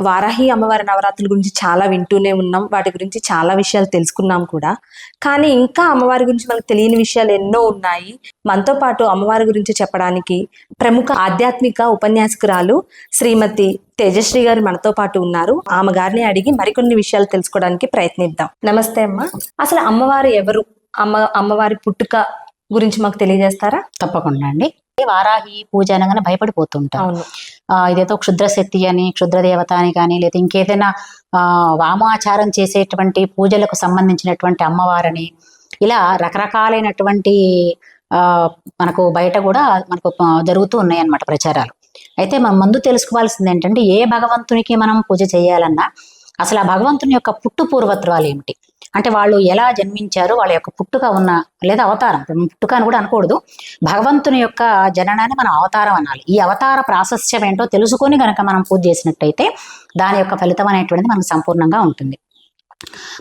వారాహి అమ్మవారి నవరాత్రుల గురించి చాలా వింటూనే ఉన్నాం. వాటి గురించి చాలా విషయాలు తెలుసుకున్నాం కూడా. కానీ ఇంకా అమ్మవారి గురించి మనకు తెలియని విషయాలు ఎన్నో ఉన్నాయి. మనతో పాటు అమ్మవారి గురించి చెప్పడానికి ప్రముఖ ఆధ్యాత్మిక ఉపన్యాసకురాలు శ్రీమతి తేజశ్రీ గారు మనతో పాటు ఉన్నారు. ఆమె గారిని అడిగి మరికొన్ని విషయాలు తెలుసుకోవడానికి ప్రయత్నిద్దాం. నమస్తే అమ్మ. అసలు అమ్మవారు ఎవరు? అమ్మ అమ్మవారి పుట్టుక గురించి మాకు తెలియజేస్తారా? తప్పకుండా అండి. వారాహి పూజ అనగానే భయపడిపోతుంటాం ఇదేదో క్షుద్ర శక్తి అని క్షుద్రదేవత అని కానీ లేదా ఇంకేదైనా ఆ, వామాచారం చేసేటువంటి పూజలకు సంబంధించినటువంటి అమ్మవారని ఇలా రకరకాలైనటువంటి ఆ, మనకు బయట కూడా మనకు జరుగుతూ ఉన్నాయి అన్నమాట ప్రచారాలు. అయితే మనం ముందు తెలుసుకోవాల్సింది ఏంటంటే ఏ భగవంతునికి మనం పూజ చేయాలన్నా అసలు ఆ భగవంతుని యొక్క పుట్టు పూర్వత్వాలు ఏమిటి? అంటే వాళ్ళు ఎలా జన్మించారు వాళ్ళ యొక్క పుట్టుక ఉన్న లేదా అవతారం. పుట్టుక అని కూడా అనకూడదు. భగవంతుని యొక్క జననాన్ని మనం అవతారం అనాలి. ఈ అవతార ప్రాశస్యం ఏంటో తెలుసుకొని గనక మనం పూజ చేసినట్టయితే దాని యొక్క ఫలితం అనేటువంటిది మనకు సంపూర్ణంగా ఉంటుంది.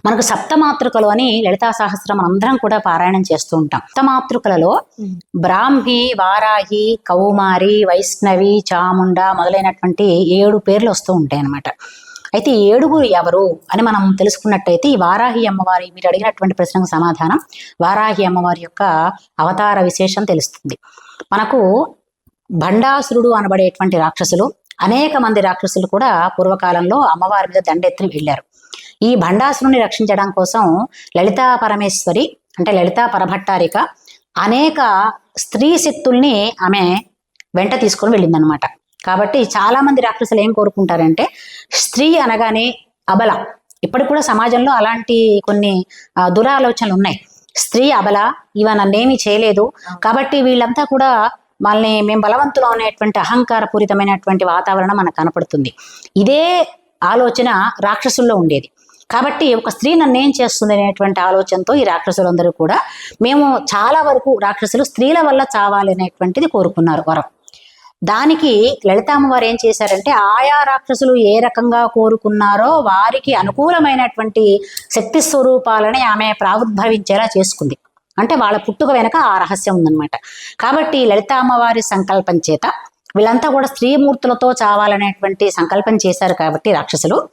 మనకు సప్తమాతృకలు అని లలితా సహస్రం అందరం కూడా పారాయణం చేస్తూ ఉంటాం. సప్తమాతృకలలో బ్రాహ్మి వారాహి కౌమారి వైష్ణవి చాముండ మొదలైనటువంటి ఏడు పేర్లు వస్తూ ఉంటాయి అన్నమాట అయితే ఏడుగురు ఎవరు అని మనం తెలుసుకున్నట్టయితే ఈ వారాహి అమ్మవారి మీరు అడిగినటువంటి ప్రశ్నకు సమాధానం వారాహి అమ్మవారి యొక్క అవతార విశేషం తెలుస్తుంది. మనకు భండాసురుడు అనబడేటువంటి రాక్షసులు అనేక మంది రాక్షసులు కూడా పూర్వకాలంలో అమ్మవారి మీద దండెత్తి వెళ్ళారు. ఈ భండాసురుని రక్షించడం కోసం లలితా పరమేశ్వరి అంటే లలితా పరభట్టారిక అనేక స్త్రీ శక్తుల్ని ఆమె వెంట తీసుకొని వెళ్ళిందనమాట కాబట్టి చాలా మంది రాక్షసులు ఏం కోరుకుంటారంటే స్త్రీ అనగానే అబల. ఇప్పటికి కూడా సమాజంలో అలాంటి కొన్ని దురాలోచనలు ఉన్నాయి. స్త్రీ అబల ఇవ నన్నేమీ చేయలేదు. కాబట్టి వీళ్ళంతా కూడా వాళ్ళని మేము బలవంతులు అనేటువంటి అహంకారపూరితమైనటువంటి వాతావరణం మనకు కనపడుతుంది. ఇదే ఆలోచన రాక్షసుల్లో ఉండేది. కాబట్టి ఒక స్త్రీ నన్ను ఏం చేస్తుంది అనేటువంటి ఆలోచనతో ఈ రాక్షసులందరూ కూడా మేము చాలా వరకు రాక్షసులు స్త్రీల వల్ల చావాలి అనేటువంటిది కోరుకున్నారు వరం. దానికి లలితామ్మవారు ఏం చేశారంటే ఆయా రాక్షసులు ఏ రకంగా కోరుకున్నారో వారికి అనుకూలమైనటువంటి శక్తి స్వరూపాలని ఆమె ప్రావుద్భవించేలా చేసుకుంది. అంటే వాళ్ళ పుట్టుక వెనక ఆ రహస్యం ఉందన్నమాట. కాబట్టి లలితామ్మవారి సంకల్పం చేత వీళ్ళంతా కూడా స్త్రీమూర్తులతో చావాలనేటువంటి సంకల్పం చేశారు కాబట్టి రాక్షసులు.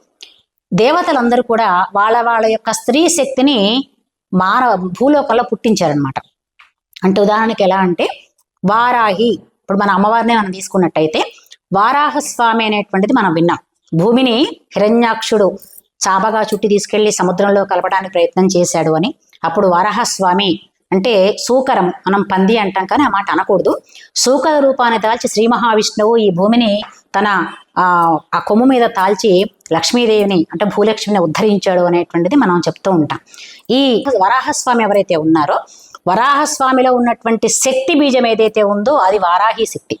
దేవతలందరూ కూడా వాళ్ళ వాళ్ళ యొక్క స్త్రీ శక్తిని మానవ భూలోకంలో పుట్టించారనమాట అంటే ఉదాహరణకి ఎలా అంటే వారాహి ఇప్పుడు మన అమ్మవారిని మనం తీసుకున్నట్టయితే వారాహస్వామి అనేటువంటిది మనం విన్నాం. భూమిని హిరణ్యాక్షుడు చాపగా చుట్టి తీసుకెళ్ళి సముద్రంలో కలపడానికి ప్రయత్నం చేశాడు అని. అప్పుడు వారాహస్వామి అంటే సూకరం మనం పంది అంటాం కానీ ఆ మాట అనకూడదు. సూకర రూపాన్ని దాల్చి శ్రీ మహావిష్ణువు ఈ భూమిని తన ఆ ఆ కొమ్ము మీద తాల్చి లక్ష్మీదేవిని అంటే భూలక్ష్మిని ఉద్ధరించాడు అనేటువంటిది మనం చెప్తూ ఉంటాం. ఈ వరాహస్వామి ఎవరైతే ఉన్నారో వరాహస్వామిలో ఉన్నటువంటి శక్తి బీజం ఏదైతే ఉందో అది వారాహి శక్తి.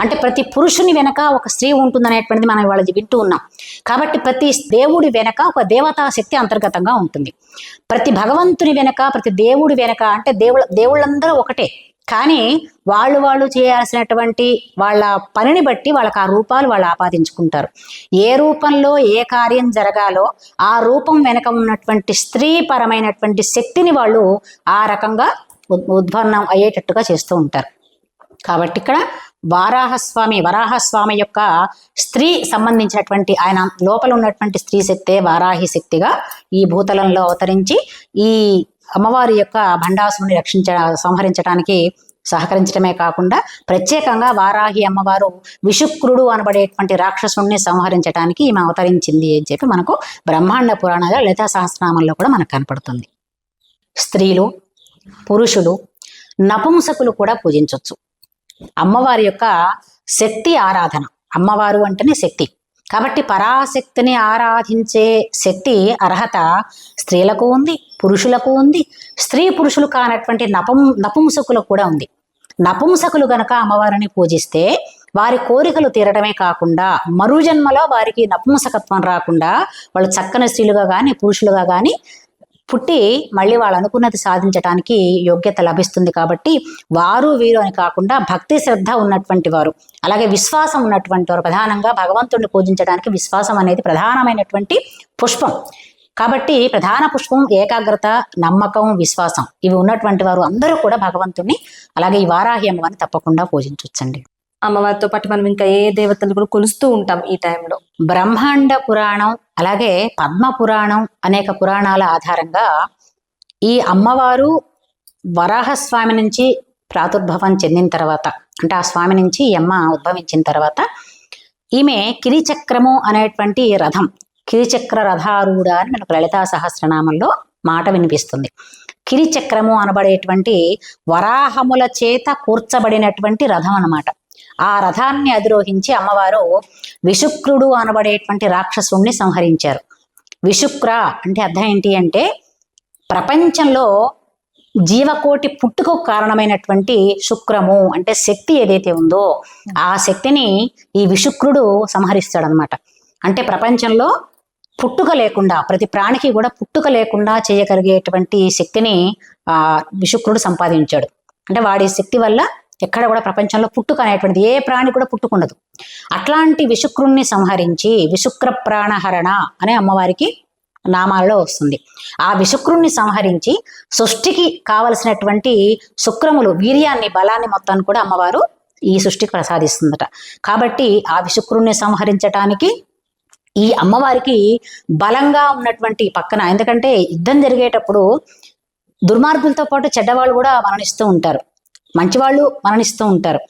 అంటే ప్రతి పురుషుని వెనక ఒక స్త్రీ ఉంటుందనేటువంటిది మనం ఇవాళ వింటూ ఉన్నాం. కాబట్టి ప్రతి దేవుడి వెనక ఒక దేవతా శక్తి అంతర్గతంగా ఉంటుంది. ప్రతి భగవంతుని వెనక ప్రతి దేవుడి వెనక అంటే దేవుళ్ళ దేవుళ్ళందరూ ఒకటే. కానీ వాళ్ళు వాళ్ళు చేయాల్సినటువంటి వాళ్ళ పనిని బట్టి వాళ్ళకి ఆ రూపాలు వాళ్ళు ఆపాదించుకుంటారు. ఏ రూపంలో ఏ కార్యం జరగాలో ఆ రూపం వెనక ఉన్నటువంటి స్త్రీ పరమైనటువంటి శక్తిని వాళ్ళు ఆ రకంగా ఉద్- ఉద్భన్నం అయ్యేటట్టుగా చేస్తూ ఉంటారు. కాబట్టి ఇక్కడ వారాహస్వామి వరాహస్వామి యొక్క స్త్రీ సంబంధించినటువంటి ఆయన లోపల ఉన్నటువంటి స్త్రీ శక్తే వారాహి శక్తిగా ఈ భూతలంలో అవతరించి ఈ అమ్మవారి యొక్క భండాసుని రక్షించ సంహరించడానికి సహకరించడమే కాకుండా ప్రత్యేకంగా వారాహి అమ్మవారు విషుక్రుడు అనబడేటువంటి రాక్షసుణ్ణి సంహరించడానికి ఈమె అవతరించింది అని చెప్పి మనకు బ్రహ్మాండ పురాణాల లలితా సహస్రనామంలో కూడా మనకు కనపడుతుంది. స్త్రీలు పురుషులు నపుంసకులు కూడా పూజించవచ్చు అమ్మవారి యొక్క శక్తి ఆరాధన. అమ్మవారు అంటేనే శక్తి. కాబట్టి పరాశక్తిని ఆరాధించే శక్తి అర్హత స్త్రీలకు ఉంది పురుషులకు ఉంది. స్త్రీ పురుషులు కానటువంటి నపం నపుంసకులకు కూడా ఉంది. నపుంసకులు గనక అమ్మవారిని పూజిస్తే వారి కోరికలు తీరడమే కాకుండా మరుజన్మలో వారికి నపుంసకత్వం రాకుండా వాళ్ళు చక్కని స్త్రీలుగా కానీ పురుషులుగా కానీ పుట్టి మళ్ళీ వాళ్ళు అనుకున్నది సాధించడానికి యోగ్యత లభిస్తుంది కాబట్టి వారు వీరు అని కాకుండా భక్తి శ్రద్ధ ఉన్నటువంటి వారు అలాగే విశ్వాసం ఉన్నటువంటి వారు ప్రధానంగా భగవంతుడిని పూజించడానికి విశ్వాసం అనేది ప్రధానమైనటువంటి పుష్పం. కాబట్టి ప్రధాన పుష్పం ఏకాగ్రత నమ్మకం విశ్వాసం ఇవి ఉన్నటువంటి వారు అందరూ కూడా భగవంతుణ్ణి అలాగే ఈ వారాహ్యమ్మని తప్పకుండా పూజించవచ్చండి అమ్మవారితో పాటు మనం ఇంకా ఏ దేవతలు కూడా కొలుస్తూ ఉంటాం ఈ టైంలో. బ్రహ్మాండ పురాణం అలాగే పద్మ పురాణం అనేక పురాణాల ఆధారంగా ఈ అమ్మవారు వరాహస్వామి నుంచి ప్రాదుర్భవం చెందిన తర్వాత అంటే ఆ స్వామి నుంచి ఈ అమ్మ ఉద్భవించిన తర్వాత ఈమె కిరిచక్రము అనేటువంటి రథం కిరిచక్ర రథారూఢ అని మనకు లలితా సహస్రనామంలో మాట వినిపిస్తుంది. కిరిచక్రము అనబడేటువంటి వరాహముల చేత కూర్చబడినటువంటి రథం అన్నమాట. ఆ రథాన్ని అధిరోహించి అమ్మవారు విశుక్రుడు అనబడేటువంటి రాక్షసుణ్ణి సంహరించారు. విశుక్ర అంటే అర్థం ఏంటి అంటే ప్రపంచంలో జీవకోటి పుట్టుకు కారణమైనటువంటి శుక్రము అంటే శక్తి ఏదైతే ఉందో ఆ శక్తిని ఈ విశుక్రుడు సంహరిస్తాడనమాట అంటే ప్రపంచంలో పుట్టుక లేకుండా ప్రతి ప్రాణికి కూడా పుట్టుక లేకుండా చేయగలిగేటువంటి శక్తిని ఆ విశుక్రుడు సంపాదించాడు. అంటే వాడి శక్తి వల్ల ఎక్కడ కూడా ప్రపంచంలో పుట్టుక అనేటువంటిది ఏ ప్రాణి కూడా పుట్టుకుండదు. అట్లాంటి విశుక్రుణ్ణి సంహరించి విశుక్ర ప్రాణహరణ అనే అమ్మవారికి నామాలలో వస్తుంది. ఆ విశుక్రుణ్ణి సంహరించి సృష్టికి కావలసినటువంటి శుక్రములు వీర్యాన్ని బలాన్ని మొత్తాన్ని కూడా అమ్మవారు ఈ సృష్టికి ప్రసాదిస్తుందట. కాబట్టి ఆ విశుక్రుణ్ణి సంహరించటానికి ఈ అమ్మవారికి బలంగా ఉన్నటువంటి పక్కన ఎందుకంటే యుద్ధం జరిగేటప్పుడు దుర్మార్గులతో పాటు చెడ్డవాళ్ళు కూడా మరణిస్తూ ఉంటారు. మంచివాళ్ళు మరణిస్తూ ఉంటారు.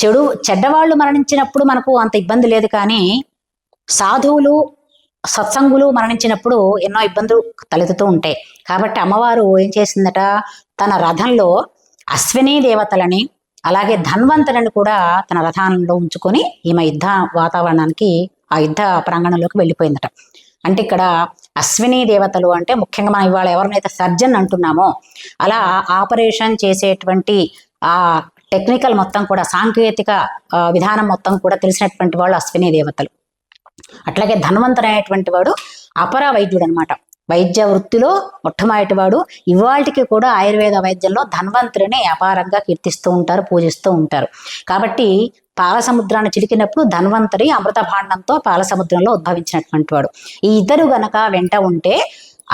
చెడు చెడ్డవాళ్ళు మరణించినప్పుడు మనకు అంత ఇబ్బంది లేదు కానీ సాధువులు సత్సంగులు మరణించినప్పుడు ఎన్నో ఇబ్బందులు తలెత్తుతూ ఉంటాయి. కాబట్టి అమ్మవారు ఏం చేసిందట? తన రథంలో అశ్విని దేవతలని అలాగే ధన్వంతులను కూడా తన రథంలో ఉంచుకొని ఈమె యుద్ధ వాతావరణానికి ఆ యుద్ధ ప్రాంగణంలోకి వెళ్ళిపోయిందట. అంటే ఇక్కడ అశ్విని దేవతలు అంటే ముఖ్యంగా మనం ఇవాళ ఎవరినైతే సర్జన్ అంటున్నామో అలా ఆపరేషన్ చేసేటువంటి ఆ టెక్నికల్ మొత్తం కూడా సాంకేతిక విధానం మొత్తం కూడా తెలిసినటువంటి వాళ్ళు అశ్విని దేవతలు. అట్లాగే ధన్వంతరు అనేటువంటి వాడు అపర వైద్యుడు అనమాట వైద్య వృత్తిలో మొట్టమొదటి వాడు. ఇవాళకి కూడా ఆయుర్వేద వైద్యంలో ధన్వంతుడిని అపారంగా కీర్తిస్తూ ఉంటారు పూజిస్తూ ఉంటారు. కాబట్టి పాల సముద్రాన్ని చిలికినప్పుడు ధన్వంతరి అమృత భాండంతో పాలసముద్రంలో ఉద్భవించినటువంటి వాడు. ఈ ఇద్దరు గనక వెంట ఉంటే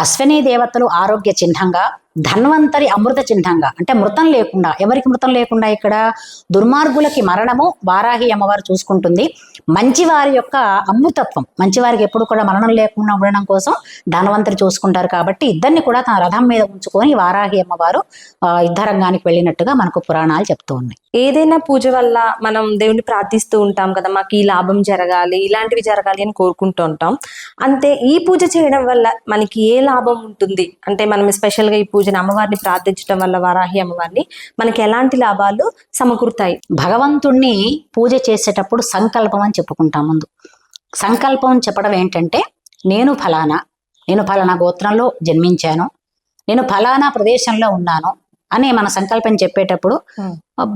అశ్విని దేవతలు ఆరోగ్య చిహ్నంగా ధన్వంతరి అమృత చిహ్నంగా అంటే మృతం లేకుండా ఎవరికి మృతం లేకుండా ఇక్కడ? దుర్మార్గులకి మరణము వారాహి అమ్మవారు చూసుకుంటుంది. మంచివారి యొక్క అమృతత్వం మంచివారికి ఎప్పుడు కూడా మరణం లేకుండా ఉండడం కోసం ధనవంతరి చూసుకుంటారు కాబట్టి ఇద్దరిని కూడా తన రథం మీద ఉంచుకొని వారాహి అమ్మవారు యుద్ధరంగానికి యుద్ధ రంగానికి వెళ్ళినట్టుగా మనకు పురాణాలు చెప్తూ ఉన్నాయి. ఏదైనా పూజ వల్ల మనం దేవుని ప్రార్థిస్తూ ఉంటాం కదా మాకు ఈ లాభం జరగాలి ఇలాంటివి జరగాలి అని కోరుకుంటూ ఉంటాం. అంతే ఈ పూజ చేయడం వల్ల మనకి ఏ లాభం ఉంటుంది? అంటే మనం స్పెషల్గా ఈ పూజ పూజను అమ్మవారిని ప్రార్థించడం వల్ల వారాహి అమ్మవారిని మనకి ఎలాంటి లాభాలు సమకూరుతాయి? భగవంతుణ్ణి పూజ చేసేటప్పుడు సంకల్పం అని చెప్పుకుంటాం ముందు. సంకల్పం చెప్పడం ఏంటంటే నేను ఫలానా నేను ఫలానా గోత్రంలో జన్మించాను నేను ఫలానా ప్రదేశంలో ఉన్నాను అని మన సంకల్పం చెప్పేటప్పుడు.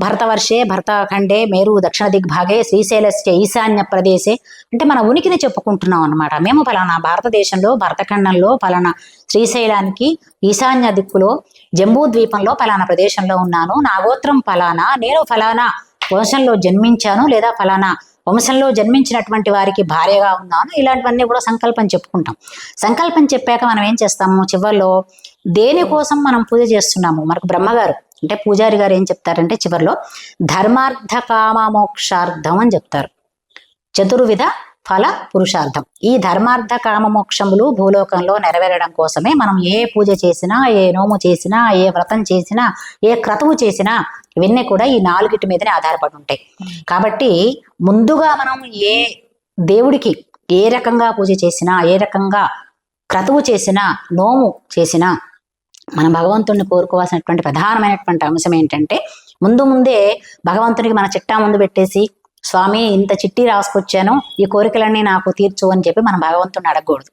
భరతవర్షే భరతఖండే మేరు దక్షిణ దిగ్భాగే శ్రీశైలస్య ఈశాన్య ప్రదేశే అంటే మన ఉనికిని చెప్పుకుంటున్నాం అన్నమాట మేము ఫలానా భారతదేశంలో భరతఖండంలో ఫలానా శ్రీశైలానికి ఈశాన్య దిక్కులో జంబూ ద్వీపంలో ఫలానా ప్రదేశంలో ఉన్నాను నా గోత్రం ఫలానా నేను ఫలానా వంశంలో జన్మించాను లేదా ఫలానా వంశంలో జన్మించినటువంటి వారికి భార్యగా ఉన్నాను. ఇలాంటివన్నీ కూడా సంకల్పం చెప్పుకుంటాం. సంకల్పం చెప్పాక మనం ఏం చేస్తాము? చివరిలో దేనికోసం మనం పూజ చేస్తున్నాము? మనకు బ్రహ్మగారు అంటే పూజారి గారు ఏం చెప్తారంటే చివరిలో ధర్మార్థ కామ మోక్షార్థం అని చెప్తారు. చతుర్విధ ఫల పురుషార్థం. ఈ ధర్మార్థ కామ మోక్షములు భూలోకంలో నెరవేరడం కోసమే మనం ఏ పూజ చేసినా ఏ నోము చేసినా ఏ వ్రతం చేసినా ఏ క్రతువు చేసినా ఇవన్నీ కూడా ఈ నాలుగిటి మీదనే ఆధారపడి ఉంటాయి. కాబట్టి ముందుగా మనం ఏ దేవుడికి ఏ రకంగా పూజ చేసినా ఏ రకంగా క్రతువు చేసినా నోము చేసినా మనం భగవంతుడిని కోరుకోవాల్సినటువంటి ప్రధానమైనటువంటి అంశం ఏంటంటే ముందు ముందే భగవంతునికి మన చిట్టా ముందు పెట్టేసి స్వామి ఇంత చిట్టి రాసుకొచ్చాను. ఈ కోరికలన్నీ నాకు తీర్చు అని చెప్పి మనం భగవంతుడిని అడగకూడదు.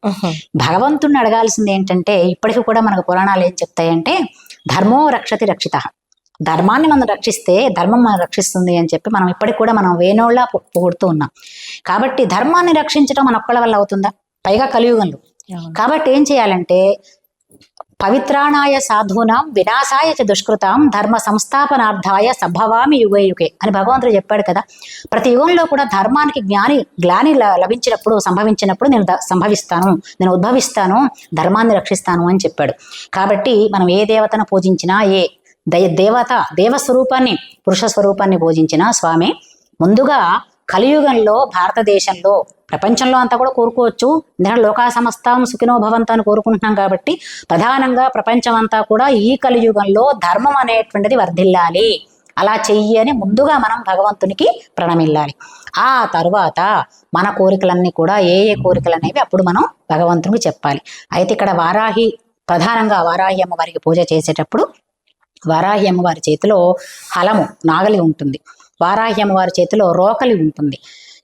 భగవంతుడిని అడగాల్సింది ఏంటంటే ఇప్పటికీ కూడా మనకు పురాణాలు ఏం చెప్తాయంటే ధర్మో రక్షతి రక్షిత. ధర్మాన్ని మనం రక్షిస్తే ధర్మం మనం రక్షిస్తుంది అని చెప్పి మనం ఇప్పటికి కూడా మనం వేణోళ్ళ పొగుడుతూ ఉన్నాం. కాబట్టి ధర్మాన్ని రక్షించడం మన ఒక్కళ్ళ వల్ల అవుతుందా? పైగా కలియుగంలో. కాబట్టి ఏం చేయాలంటే పవిత్రాణాయ సాధూనాం వినాశాయ చ దుష్కృతాం ధర్మ సంస్థాపనార్థాయ సంభవామి యుగే యుగే అని భగవంతుడు చెప్పాడు కదా. ప్రతి యుగంలో కూడా ధర్మానికి జ్ఞాని గ్లాని ల- లభించినప్పుడు సంభవించినప్పుడు నేను ద- సంభవిస్తాను నేను ఉద్భవిస్తాను ధర్మాన్ని రక్షిస్తాను అని చెప్పాడు. కాబట్టి మనం ఏ దేవతను పూజించినా ఏ దయ దేవత దేవస్వరూపాన్ని పురుష స్వరూపాన్ని పూజించినా స్వామి ముందుగా కలియుగంలో భారతదేశంలో ప్రపంచంలో అంతా కూడా కోరుకోవచ్చు. ఎందుకంటే లోకా సమస్తం అని కోరుకుంటున్నాం కాబట్టి ప్రధానంగా ప్రపంచం అంతా కూడా ఈ కలియుగంలో ధర్మం అనేటువంటిది వర్ధిల్లాలి. అలా చెయ్యి అని ముందుగా మనం భగవంతునికి ప్రణమిల్లాలి. ఆ తరువాత మన కోరికలన్నీ కూడా ఏ ఏ కోరికలు అనేవి అప్పుడు మనం భగవంతునికి చెప్పాలి. అయితే ఇక్కడ వారాహి ప్రధానంగా వారాహి అమ్మవారికి పూజ చేసేటప్పుడు వారాహి అమ్మవారి చేతిలో హలము నాగలి ఉంటుంది. వారాహ్యం వారి చేతిలో రోకలి ఉంటుంది.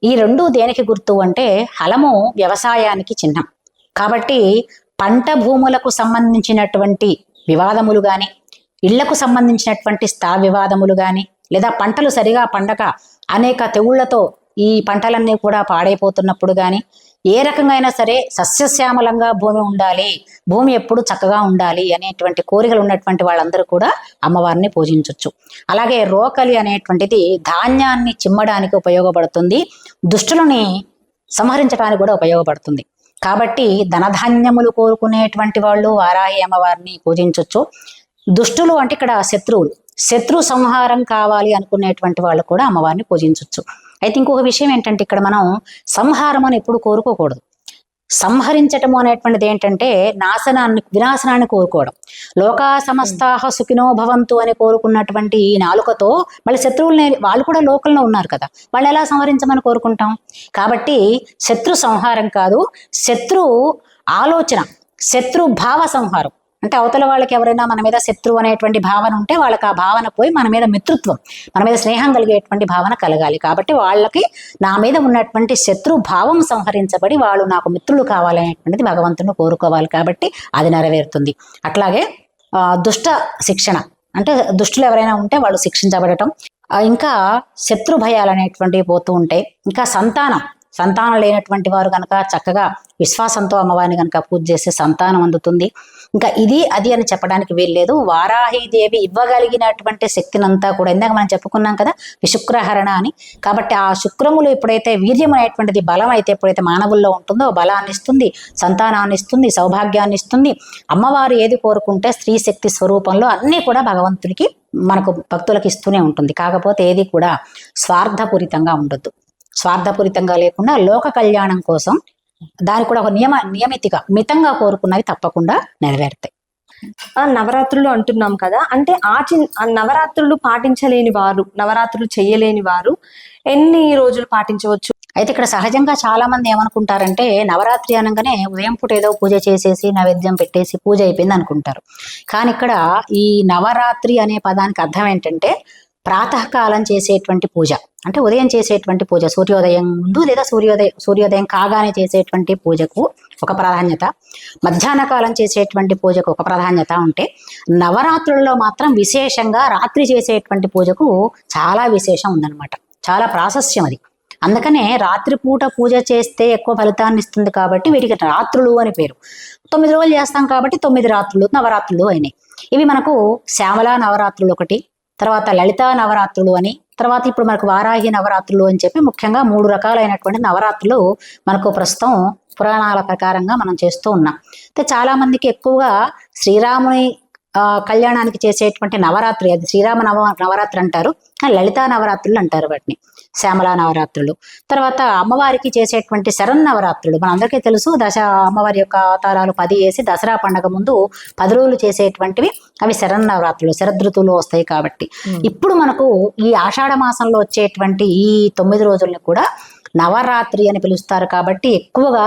ఈ రెండు దేనికి గుర్తు అంటే హలము వ్యవసాయానికి చిహ్నం. కాబట్టి పంట భూములకు సంబంధించినటువంటి వివాదములు కానీ ఇళ్ళకు సంబంధించినటువంటి స్థా వివాదములు కానీ లేదా పంటలు సరిగా పండక అనేక తెగుళ్ళతో ఈ పంటలన్నీ కూడా పాడైపోతున్నప్పుడు కానీ ఏ రకంగా అయినా సరే సస్యశ్యామలంగా భూమి ఉండాలి. భూమి ఎప్పుడు చక్కగా ఉండాలి అనేటువంటి కోరికలు ఉన్నటువంటి వాళ్ళందరూ కూడా అమ్మవారిని పూజించవచ్చు అలాగే రోకలి అనేటువంటిది ధాన్యాన్ని చిమ్మడానికి ఉపయోగపడుతుంది. దుష్టులని సంహరించడానికి కూడా ఉపయోగపడుతుంది. కాబట్టి ధనధాన్యములు కోరుకునేటువంటి వాళ్ళు వారాహి అమ్మవారిని పూజించవచ్చు దుష్టులు అంటే ఇక్కడ శత్రువులు. శత్రు సంహారం కావాలి అనుకునేటువంటి వాళ్ళు కూడా అమ్మవారిని పూజించవచ్చు అయితే ఇంకొక విషయం ఏంటంటే ఇక్కడ మనం సంహారం అని ఎప్పుడు కోరుకోకూడదు. సంహరించటము అనేటువంటిది ఏంటంటే నాశనాన్ని వినాశనాన్ని కోరుకోవడం. లోకా సమస్తాహ సుఖినో భవంతు అని కోరుకున్నటువంటి ఈ నాలుకతో మళ్ళీ శత్రువుల్ని వాళ్ళు కూడా లోకంలో ఉన్నారు కదా వాళ్ళు ఎలా సంహరించమని కోరుకుంటాం? కాబట్టి శత్రు సంహారం కాదు శత్రు ఆలోచన శత్రు భావ సంహారం. అంటే అవతల వాళ్ళకి ఎవరైనా మన మీద శత్రువు అనేటువంటి భావన ఉంటే వాళ్ళకి ఆ భావన పోయి మన మీద మిత్రుత్వం మన మీద స్నేహం కలిగేటువంటి భావన కలగాలి. కాబట్టి వాళ్ళకి నా మీద ఉన్నటువంటి శత్రు భావం సంహరించబడి వాళ్ళు నాకు మిత్రులు కావాలనేటువంటిది భగవంతుని కోరుకోవాలి కాబట్టి అది నెరవేరుతుంది. అట్లాగే దుష్ట శిక్షణ. అంటే దుష్టులు ఎవరైనా ఉంటే వాళ్ళు శిక్షించబడటం. ఇంకా శత్రు భయాలు అనేటువంటివి పోతూ ఉంటాయి. ఇంకా సంతానం. సంతానం లేనటువంటి వారు కనుక చక్కగా విశ్వాసంతో అమ్మవారిని కనుక పూజ చేస్తే సంతానం అందుతుంది. ఇంకా ఇది అది అని చెప్పడానికి వీల్లేదు. వారాహిదేవి ఇవ్వగలిగినటువంటి శక్తినంతా కూడా ఇందాక మనం చెప్పుకున్నాం కదా విశుక్రహరణ అని. కాబట్టి ఆ శుక్రములు ఎప్పుడైతే వీర్యం అనేటువంటిది బలం అయితే ఎప్పుడైతే మానవుల్లో ఉంటుందో బలాన్ని ఇస్తుంది సంతానాన్ని ఇస్తుంది సౌభాగ్యాన్ని ఇస్తుంది అమ్మవారు ఏది కోరుకుంటే స్త్రీ శక్తి స్వరూపంలో అన్నీ కూడా భగవంతుడికి మనకు భక్తులకు ఇస్తూనే ఉంటుంది. కాకపోతే ఏది కూడా స్వార్థపూరితంగా ఉండొద్దు. స్వార్థపూరితంగా లేకుండా లోక కళ్యాణం కోసం దానికి కూడా ఒక నియమ నియమితిగా మితంగా కోరుకున్నవి తప్పకుండా నెరవేరుతాయి. ఆ నవరాత్రులు అంటున్నాం కదా అంటే ఆచి ఆ నవరాత్రులు పాటించలేని వారు నవరాత్రులు చేయలేని వారు ఎన్ని రోజులు పాటించవచ్చు? అయితే ఇక్కడ సహజంగా చాలా మంది ఏమనుకుంటారంటే నవరాత్రి అనగానే ఉదయం పూట ఏదో పూజ చేసేసి నైవేద్యం పెట్టేసి పూజ అయిపోయింది అనుకుంటారు. కానీ ఇక్కడ ఈ నవరాత్రి అనే పదానికి అర్థం ఏంటంటే ప్రాతకాలం చేసేటువంటి పూజ. అంటే ఉదయం చేసేటువంటి పూజ. సూర్యోదయం ముందు లేదా సూర్యోదయం సూర్యోదయం కాగానే చేసేటువంటి పూజకు ఒక ప్రాధాన్యత. మధ్యాహ్న కాలం చేసేటువంటి పూజకు ఒక ప్రాధాన్యత ఉంటే నవరాత్రుల్లో మాత్రం విశేషంగా రాత్రి చేసేటువంటి పూజకు చాలా విశేషం ఉందన్నమాట. చాలా ప్రాశస్యం అది. అందుకనే రాత్రిపూట పూజ చేస్తే ఎక్కువ ఫలితాన్ని ఇస్తుంది కాబట్టి వీటికి రాత్రులు అని పేరు. తొమ్మిది రోజులు చేస్తాం కాబట్టి తొమ్మిది రాత్రులు నవరాత్రులు అయినాయి. ఇవి మనకు శ్యామల నవరాత్రులు ఒకటి తర్వాత లలితా నవరాత్రులు అని తర్వాత ఇప్పుడు మనకు వారాహి నవరాత్రులు అని చెప్పి ముఖ్యంగా మూడు రకాలైనటువంటి నవరాత్రులు మనకు ప్రస్తుతం పురాణాల ప్రకారంగా మనం చేస్తూ ఉన్నాం. అయితే చాలా మందికి ఎక్కువగా శ్రీరాముని కళ్యాణానికి చేసేటువంటి నవరాత్రి అది శ్రీరామ నవ నవరాత్రి అంటారు కానీ లలితా నవరాత్రులు అంటారు వాటిని. శ్యామల నవరాత్రులు. తర్వాత అమ్మవారికి చేసేటువంటి శరణ్ నవరాత్రులు. మన అందరికీ తెలుసు దశ అమ్మవారి యొక్క అవతారాలు పది వేసి దసరా పండగ ముందు పది రోజులు చేసేటువంటివి అవి శరణ్ నవరాత్రులు శరదృతువులు వస్తాయి కాబట్టి. ఇప్పుడు మనకు ఈ ఆషాఢ మాసంలో వచ్చేటువంటి ఈ తొమ్మిది రోజుల్ని కూడా నవరాత్రి అని పిలుస్తారు కాబట్టి ఎక్కువగా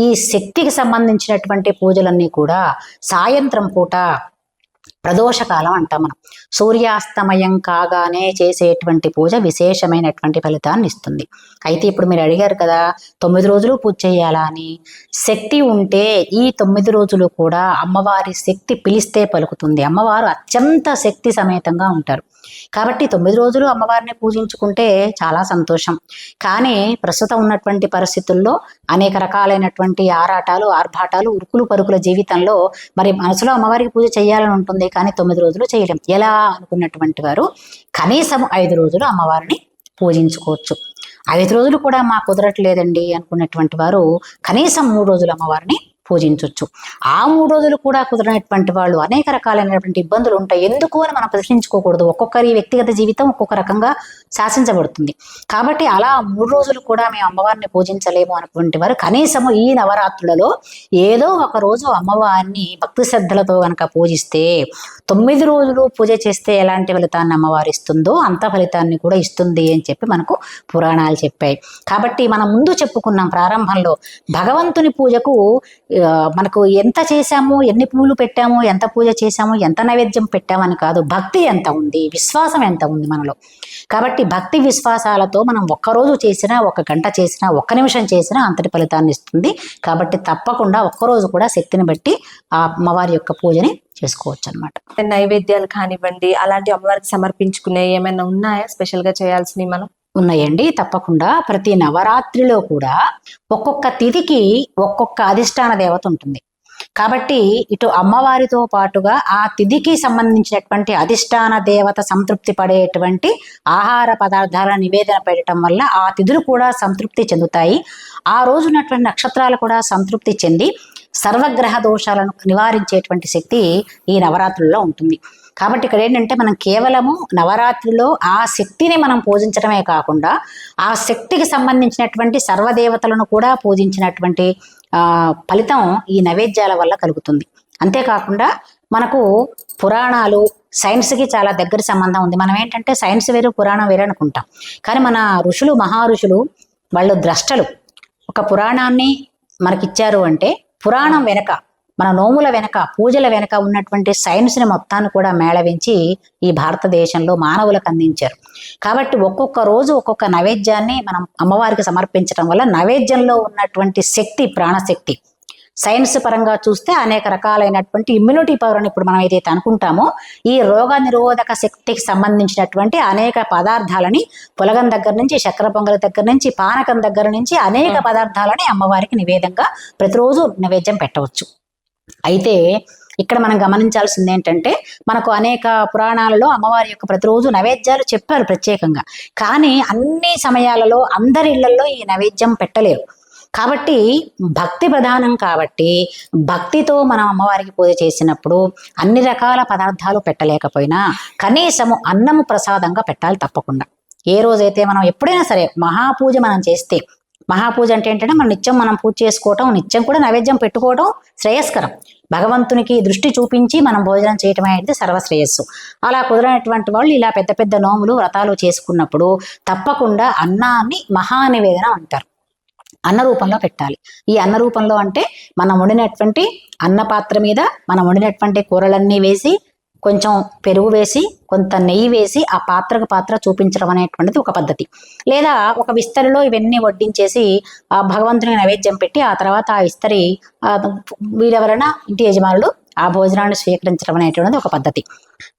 ఈ శక్తికి సంబంధించినటువంటి పూజలన్నీ కూడా సాయంత్రం పూట ప్రదోషకాలం అంటాం మనం. సూర్యాస్తమయం కాగానే చేసేటువంటి పూజ విశేషమైనటువంటి ఫలితాన్ని ఇస్తుంది. అయితే ఇప్పుడు మీరు అడిగారు కదా తొమ్మిది రోజులు పూజ చేయాలా అని. శక్తి ఉంటే ఈ తొమ్మిది రోజులు కూడా అమ్మవారి శక్తి పిలిస్తే పలుకుతుంది. అమ్మవారు అత్యంత శక్తి సమేతంగా ఉంటారు. కాబట్టి తొమ్మిది రోజులు అమ్మవారిని పూజించుకుంటే చాలా సంతోషం. కానీ ప్రస్తుతం ఉన్నటువంటి పరిస్థితుల్లో అనేక రకాలైనటువంటి ఆరాటాలు ఆర్భాటాలు ఉరుకులు పరుకుల జీవితంలో మరి మనసులో అమ్మవారికి పూజ చేయాలని ఉంటుంది కానీ తొమ్మిది రోజులు చేయలేం. ఎలా అనుకున్నటువంటి వారు కనీసం ఐదు రోజులు అమ్మవారిని పూజించుకోవచ్చు. ఐదు రోజులు కూడా మా కుదరట్లేదండి అనుకున్నటువంటి వారు కనీసం మూడు రోజులు అమ్మవారిని పూజించవచ్చు ఆ మూడు రోజులు కూడా కుదరనటువంటి వాళ్ళు అనేక రకాలైనటువంటి ఇబ్బందులు ఉంటాయి. ఎందుకు అని మనం ప్రశ్నించుకోకూడదు. ఒక్కొక్కరి వ్యక్తిగత జీవితం ఒక్కొక్క రకంగా శాసించబడుతుంది. కాబట్టి అలా మూడు రోజులు కూడా మేము అమ్మవారిని పూజించలేము అనుకునే వారు కనీసము ఈ నవరాత్రులలో ఏదో ఒక రోజు అమ్మవారిని భక్తి శ్రద్ధలతో కనుక పూజిస్తే తొమ్మిది రోజులు పూజ చేస్తే ఎలాంటి ఫలితాన్ని అమ్మవారు ఇస్తుందో అంత ఫలితాన్ని కూడా ఇస్తుంది అని చెప్పి మనకు పురాణాలు చెప్పాయి. కాబట్టి మనం ముందు చెప్పుకున్నాం ప్రారంభంలో భగవంతుని పూజకు మనకు ఎంత చేశాము ఎన్ని పూలు పెట్టాము ఎంత పూజ చేశాము ఎంత నైవేద్యం పెట్టామని కాదు భక్తి ఎంత ఉంది విశ్వాసం ఎంత ఉంది మనలో. కాబట్టి భక్తి విశ్వాసాలతో మనం ఒక్కరోజు చేసినా ఒక గంట చేసినా ఒక్క నిమిషం చేసినా అంతటి ఫలితాన్ని ఇస్తుంది. కాబట్టి తప్పకుండా ఒక్కరోజు కూడా శక్తిని బట్టి ఆ అమ్మవారి యొక్క పూజని చేసుకోవచ్చు అనమాట నైవేద్యాలు కానివ్వండి అలాంటి అమ్మవారికి సమర్పించుకునే ఏమైనా ఉన్నాయా? స్పెషల్గా చేయాల్సినవి మనం? ఉన్నాయండి. తప్పకుండా ప్రతి నవరాత్రిలో కూడా ఒక్కొక్క తిథికి ఒక్కొక్క అధిష్టాన దేవత ఉంటుంది. కాబట్టి ఇటు అమ్మవారితో పాటుగా ఆ తిథికి సంబంధించినటువంటి అధిష్టాన దేవత సంతృప్తి పడేటువంటి ఆహార పదార్థాల నివేదన పెట్టడం వల్ల ఆ తిథులు కూడా సంతృప్తి చెందుతాయి. ఆ రోజునటువంటి నక్షత్రాలు కూడా సంతృప్తి చెంది సర్వగ్రహ దోషాలను నివారించేటువంటి శక్తి ఈ నవరాత్రుల్లో ఉంటుంది. కాబట్టి ఇక్కడ ఏంటంటే మనం కేవలము నవరాత్రిలో ఆ శక్తిని మనం పూజించడమే కాకుండా ఆ శక్తికి సంబంధించినటువంటి సర్వదేవతలను కూడా పూజించినటువంటి ఫలితం ఈ నైవేద్యాల వల్ల కలుగుతుంది. అంతేకాకుండా మనకు పురాణాలు సైన్స్కి చాలా దగ్గర సంబంధం ఉంది. మనం ఏంటంటే సైన్స్ వేరు పురాణం వేరు అనుకుంటాం. కానీ మన ఋషులు మహా ఋషులు వాళ్ళు ద్రష్టలు. ఒక పురాణాన్ని మనకిచ్చారు అంటే పురాణం వెనక మన నోముల వెనక పూజల వెనక ఉన్నటువంటి సైన్స్ని మొత్తాన్ని కూడా మేళవించి ఈ భారతదేశంలో మానవులకు అందించారు. కాబట్టి ఒక్కొక్క రోజు ఒక్కొక్క నైవేద్యాన్ని మనం అమ్మవారికి సమర్పించడం వల్ల నైవేద్యంలో ఉన్నటువంటి శక్తి ప్రాణశక్తి సైన్స్ పరంగా చూస్తే అనేక రకాలైనటువంటి ఇమ్యూనిటీ పవర్ అని ఇప్పుడు మనం ఏదైతే అనుకుంటామో ఈ రోగ నిరోధక శక్తికి సంబంధించినటువంటి అనేక పదార్థాలని పులగం దగ్గర నుంచి చక్కెర పొంగలి దగ్గర నుంచి పానకం దగ్గర నుంచి అనేక పదార్థాలని అమ్మవారికి నివేదంగా ప్రతిరోజు నైవేద్యం పెట్టవచ్చు. అయితే ఇక్కడ మనం గమనించాల్సింది ఏంటంటే మనకు అనేక పురాణాలలో అమ్మవారి యొక్క ప్రతిరోజు నైవేద్యాలు చెప్పారు ప్రత్యేకంగా. కానీ అన్ని సమయాలలో అందరి ఇళ్ళలో ఈ నైవేద్యం పెట్టలేరు. కాబట్టి భక్తి ప్రధానం కాబట్టి భక్తితో మనం అమ్మవారికి పూజ చేసినప్పుడు అన్ని రకాల పదార్థాలు పెట్టలేకపోయినా కనీసము అన్నము ప్రసాదంగా పెట్టాలి తప్పకుండా. ఏ రోజైతే మనం ఎప్పుడైనా సరే మహాపూజ మనం చేస్తే మహాపూజ అంటే ఏంటంటే మనం నిత్యం మనం పూజ చేసుకోవటం నిత్యం కూడా నైవేద్యం పెట్టుకోవడం శ్రేయస్కరం. భగవంతునికి దృష్టి చూపించి మనం భోజనం చేయటం అనేది సర్వశ్రేయస్సు. అలా కుదరనటువంటి వాళ్ళు ఇలా పెద్ద పెద్ద నోములు వ్రతాలు చేసుకున్నప్పుడు తప్పకుండా అన్నాన్ని మహానివేదన అంటారు. అన్న రూపంలో పెట్టాలి. ఈ అన్న రూపంలో అంటే మనం వండినటువంటి అన్న పాత్ర మీద మనం వండినటువంటి కూరలన్నీ వేసి కొంచెం పెరుగు వేసి కొంత నెయ్యి వేసి ఆ పాత్రకు పాత్ర చూపించడం అనేటువంటిది ఒక పద్ధతి. లేదా ఒక విస్తరిలో ఇవన్నీ వడ్డించేసి ఆ భగవంతునికి నైవేద్యం పెట్టి ఆ తర్వాత ఆ విస్తరి ఆ, వీరెవరైనా ఇంటి యజమానులు ఆ భోజనాన్ని స్వీకరించడం అనేటువంటిది ఒక పద్ధతి.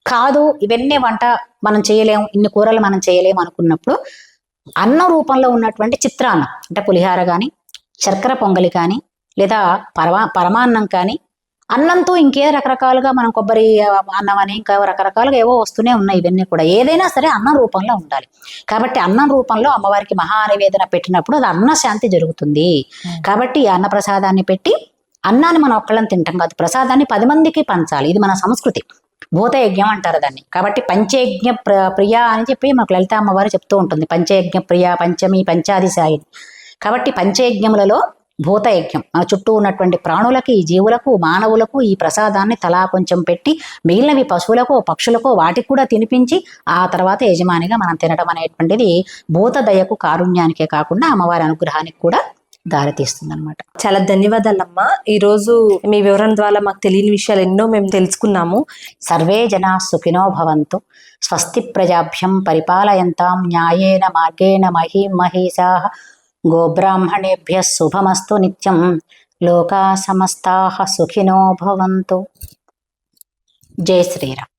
కాదు ఇవన్నీ వంట మనం చేయలేము ఇన్ని కూరలు మనం చేయలేము అనుకున్నప్పుడు అన్న రూపంలో ఉన్నటువంటి చిత్రాన్నం అంటే పులిహార కానీ చక్కెర పొంగలి కానీ లేదా పరమా పరమాన్నం కానీ అన్నంతో ఇంకే రకరకాలుగా మనం కొబ్బరి అన్నం అని ఇంకా రకరకాలుగా ఏవో వస్తూనే ఉన్నాయి ఇవన్నీ కూడా. ఏదైనా సరే అన్నం రూపంలో ఉండాలి. కాబట్టి అన్నం రూపంలో అమ్మవారికి మహా నివేదన పెట్టినప్పుడు అది అన్న శాంతి జరుగుతుంది. కాబట్టి ఈ అన్న ప్రసాదాన్ని పెట్టి అన్నాన్ని మనం ఒక్కళ్ళం తింటాం కాదు. ప్రసాదాన్ని పది మందికి పంచాలి. ఇది మన సంస్కృతి. భూతయజ్ఞం అంటారు దాన్ని. కాబట్టి పంచయజ్ఞ ప్ర- ప్రియ అని చెప్పి మనకు లలిత అమ్మవారు చెప్తూ ఉంటుంది. పంచయజ్ఞ ప్రియ పంచమి పంచాదిశాయి కాబట్టి పంచయజ్ఞములలో భూతయజ్ఞం మన చుట్టూ ఉన్నటువంటి ప్రాణులకి జీవులకు మానవులకు ఈ ప్రసాదాన్ని తలా కొంచెం పెట్టి మిగిలినవి పశువులకు పక్షులకు వాటికి కూడా తినిపించి ఆ తర్వాత యజమానిగా మనం తినడం అనేటువంటిది భూతదయకు కారుణ్యానికే కాకుండా అమ్మవారి అనుగ్రహానికి కూడా దారితీస్తుంది అనమాట చాలా ధన్యవాదాలమ్మా. ఈరోజు మీ వివరణ ద్వారా మాకు తెలియని విషయాలు ఎన్నో మేము తెలుసుకున్నాము. సర్వే జనా సుఖినో భవంతు. స్వస్తి ప్రజాభ్యం పరిపాలయంతాం న్యాయేన మార్గేణ మహీ మహిషా గోబ్రాహ్మణేభ్య శుభమస్తు నిత్యం. లోకా సమస్తా సుఖినో భవంతు. జై శ్రీరామ్.